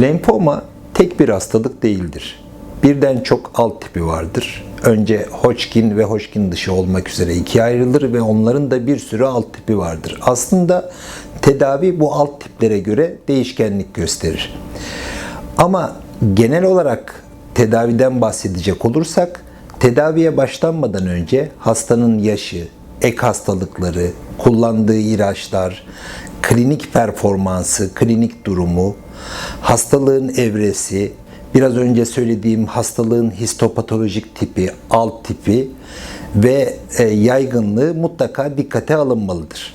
Lenfoma tek bir hastalık değildir. Birden çok alt tipi vardır. Önce Hodgkin ve Hodgkin dışı olmak üzere ikiye ayrılır ve onların da bir sürü alt tipi vardır. Aslında tedavi bu alt tiplere göre değişkenlik gösterir. Ama genel olarak tedaviden bahsedecek olursak, tedaviye başlanmadan önce hastanın yaşı, ek hastalıkları, kullandığı ilaçlar, klinik performansı, klinik durumu, hastalığın evresi, biraz önce söylediğim hastalığın histopatolojik tipi, alt tipi ve e, yaygınlığı mutlaka dikkate alınmalıdır.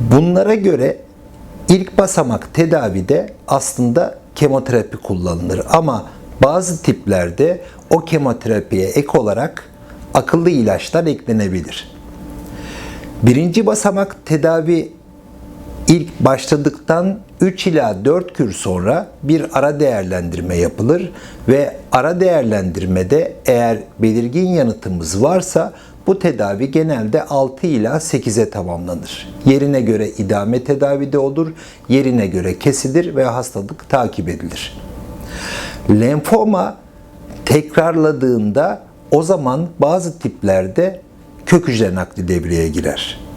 Bunlara göre ilk basamak tedavide aslında kemoterapi kullanılır ama bazı tiplerde o kemoterapiye ek olarak akıllı ilaçlar eklenebilir. Birinci basamak tedavi ilk başladıktan 3 ila 4 kür sonra bir ara değerlendirme yapılır ve ara değerlendirmede eğer belirgin yanıtımız varsa bu tedavi genelde 6 ila 8'e tamamlanır. Yerine göre idame tedavide olur, yerine göre kesilir ve hastalık takip edilir. Lenfoma tekrarladığında o zaman bazı tiplerde kök hücre nakli devreye girer.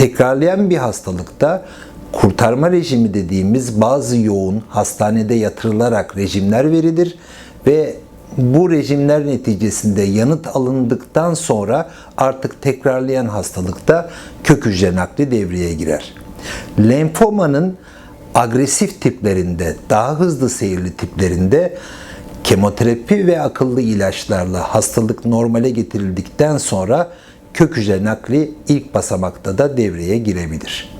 Tekrarlayan bir hastalıkta kurtarma rejimi dediğimiz bazı yoğun hastanede yatırılarak rejimler verilir ve bu rejimler neticesinde yanıt alındıktan sonra artık tekrarlayan hastalıkta kök hücre nakli devreye girer. Lenfomanın agresif tiplerinde, daha hızlı seyirli tiplerinde kemoterapi ve akıllı ilaçlarla hastalık normale getirildikten sonra kök hücre nakli ilk basamakta da devreye girebilir.